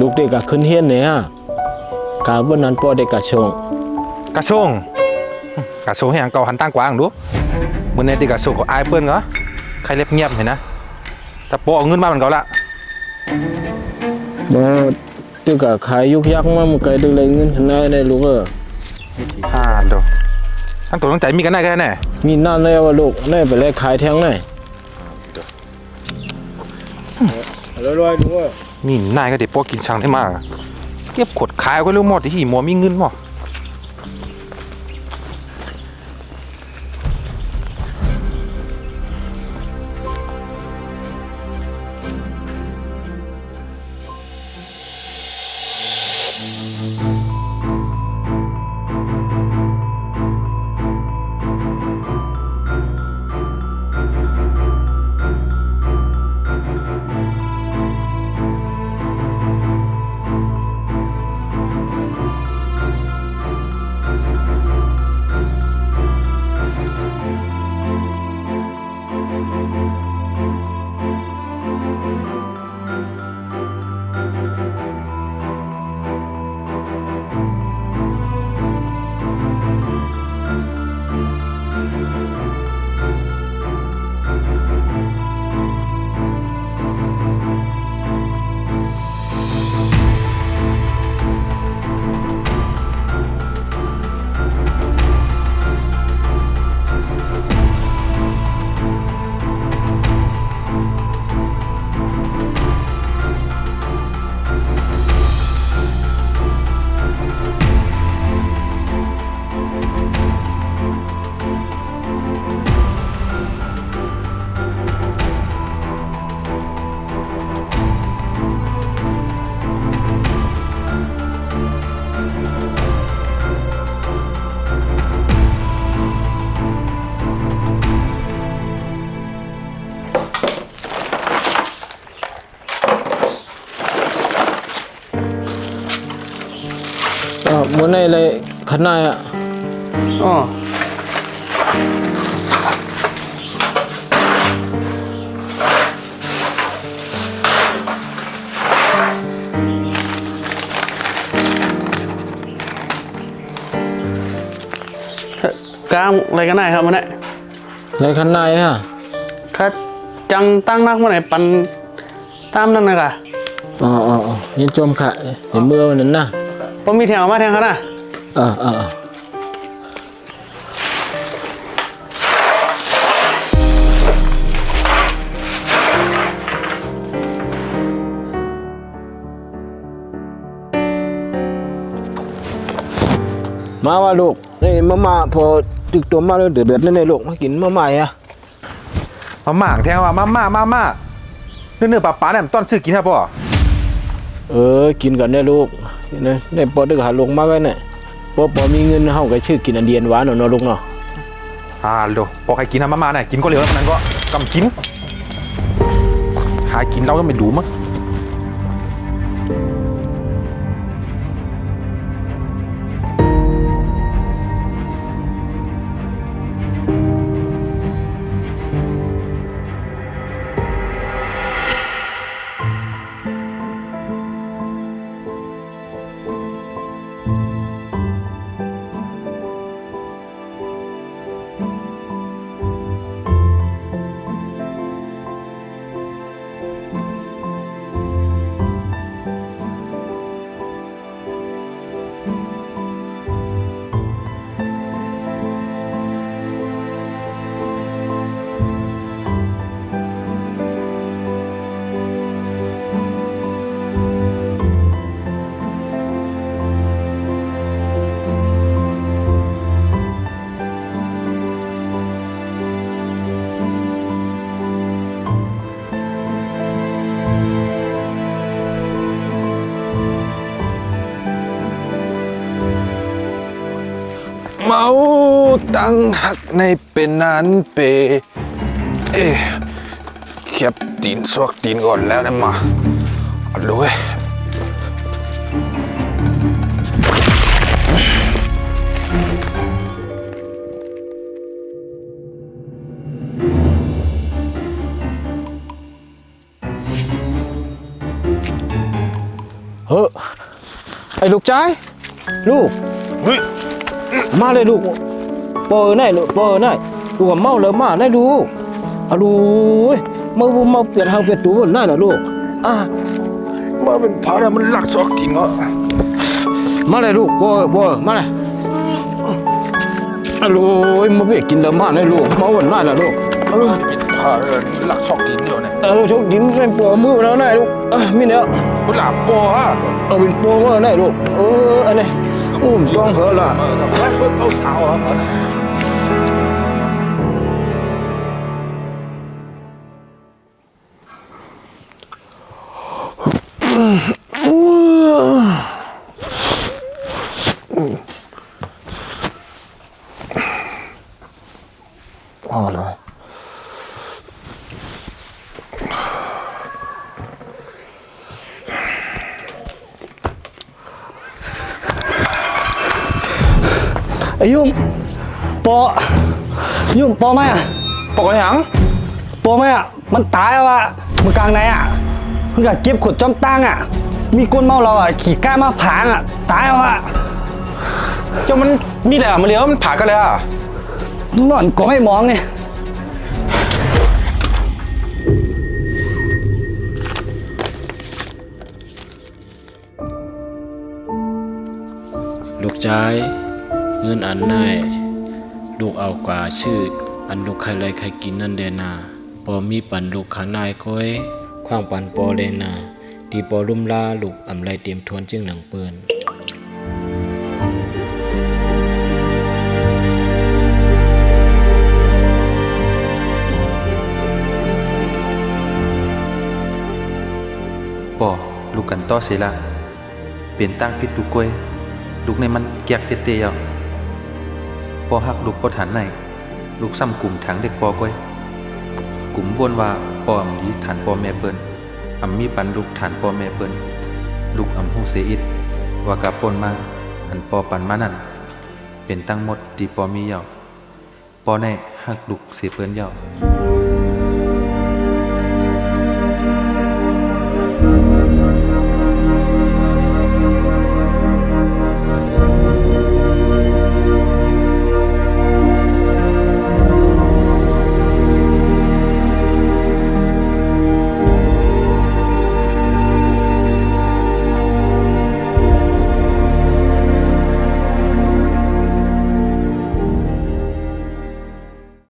ลูกเด็กก็ขึ้นเฮียนเนี่ยกาบ่นั้นปอเด็กก็ชงกระทรวงกระทรวงให้หยังเก่าหันตั้งกว้างดูมื้อนี้ที่กระทรวงก็อายเปิ้นเหรอใครเล็บเงียบเห็นนะแต่ปอเอาเงินมามันเก่าละบ่เด็กก็ขายยุกยักมามันไกลดึงเลยเงินขนาดได้ลูกเอ้ออ่าเดี๋ยวทั้งตัวทั้งใจมีกันได้แค่ไหนมีนั่นแล้วว่าลูกแน่ไปแลกขายแทงไหนแล้วรวยลูกเอ้อมีนายก็เดี๋ยวปอกินช่างได้มากเก็บขวดขายก็เรื่องหมดที่หีมัวมีเงินหมด อ่ามื้อไหนเลยขนาดอะอ๋อกลางอะไรกันได้ครับมันเนี่ยเลยขนาดฮะถ้าจังตั้งนักมันไหนปันตามนั่นนะกะอ๋ออ๋ออ๋อยินจมค่ะเห็นมือมันนั่นนะ ผมมีแถวมาแทงเขานะอ่าอ่าอ่ามาว่าลูกนี่มามาพอตึกตัวมาแล้วเดือดเดือดนั่นเลยลูกมากินมาใหม่อะมาหม่างแทงว่ามาม่ามาม่าเนื้อเนื้อปลาปลาเนี่ยมันต้อนซื้อกินฮะป่อ เออ กินกันได้ลูกเนี่ยในปอดึกหาลงมาไว้เนี่ยปอปอมีเงินเฮาก็ชื่อกินอันเดียนหวานเนาะลูกเนาะอ่าเดี๋ยวพอใครกินทำมาม่าเนี่ยกินก็เร็วแล้วนั้นก็กำกินหากินเราก็ไม่ดูมั้ง ตั้งหักในเป็นนานเป เอ๊ะเขียบตีนสวกตีนก่อนแล้วนะมาเอาด้วยมเฮ้อไอ้ลูกชายลูกเฮ้ยมาเลยลูก ปอไหนลูกปอไหนลูกก็เมาเลยมาได้ลูกอะลูกมาบุเมาเปลี่ยนทางเปลี่ยนตัวนั่นน่ะลูกอะมาเป็นพารามันหลักซอกกินก็มาเลยลูกปอปอมาเลยอะลูกมาเปียกินแล้วมาเลยลูกเมาวันนั่นน่ะลูกเออเป็นพาราลักซอกกินเดียวเนี่ยเออชกดินเป็นปอมือแล้วนะลูกเออมีเนี่ยเวลาปอฮะเอาเป็นปอมาได้ลูกเอออันนี้อุ้มต้องเหรอล่ะเออแล้ วเพิ่งเข้าสาวอะเอาเลยไอ้ มอะปอกหยังปอไหมอะมันตายแล้วอะมันกลางไหนอะเพิ่งกับเก็บขวดจอมตั้งอะ มีก้นเมาเราอะ ขี่ก้ามาผางอะ ตายแล้วอะ เจ้ามันมีแหละมันเลี้ยวมันผ่ากันเลยอะนอนก็ไม่มองเนี่ยลูกชายเงินอันนายลูกเอากว่าชื่อ อันลูกใครเลยใครกินนั่นเดนาปอมีปันลูกขานายก้อย ขว้างปันปอเลนาดีปอลุ่มลาลูกอำไรเตรียมทวนจึงหนังเปินปอลูกกันต่อเสียละเปลี่ยนตั้งพิษลูกล้วยลูกในมันแกกเตเตียวปอหักลูกปอฐานในลูกซ้ำกลุ่มทางเด็กปอกล้วย กลุ่มวนว่าปออำดีฐานปอแม่เปิ้นอำมีปันลูกฐานปอแม่เปิ้นลูกอำหูเสอิดว่ากะปนมาอันปอปันมานั่นเป็นตั้งหมดที่ปอมีเหยาปอแน่หักลูกเสเปิ้นเหยา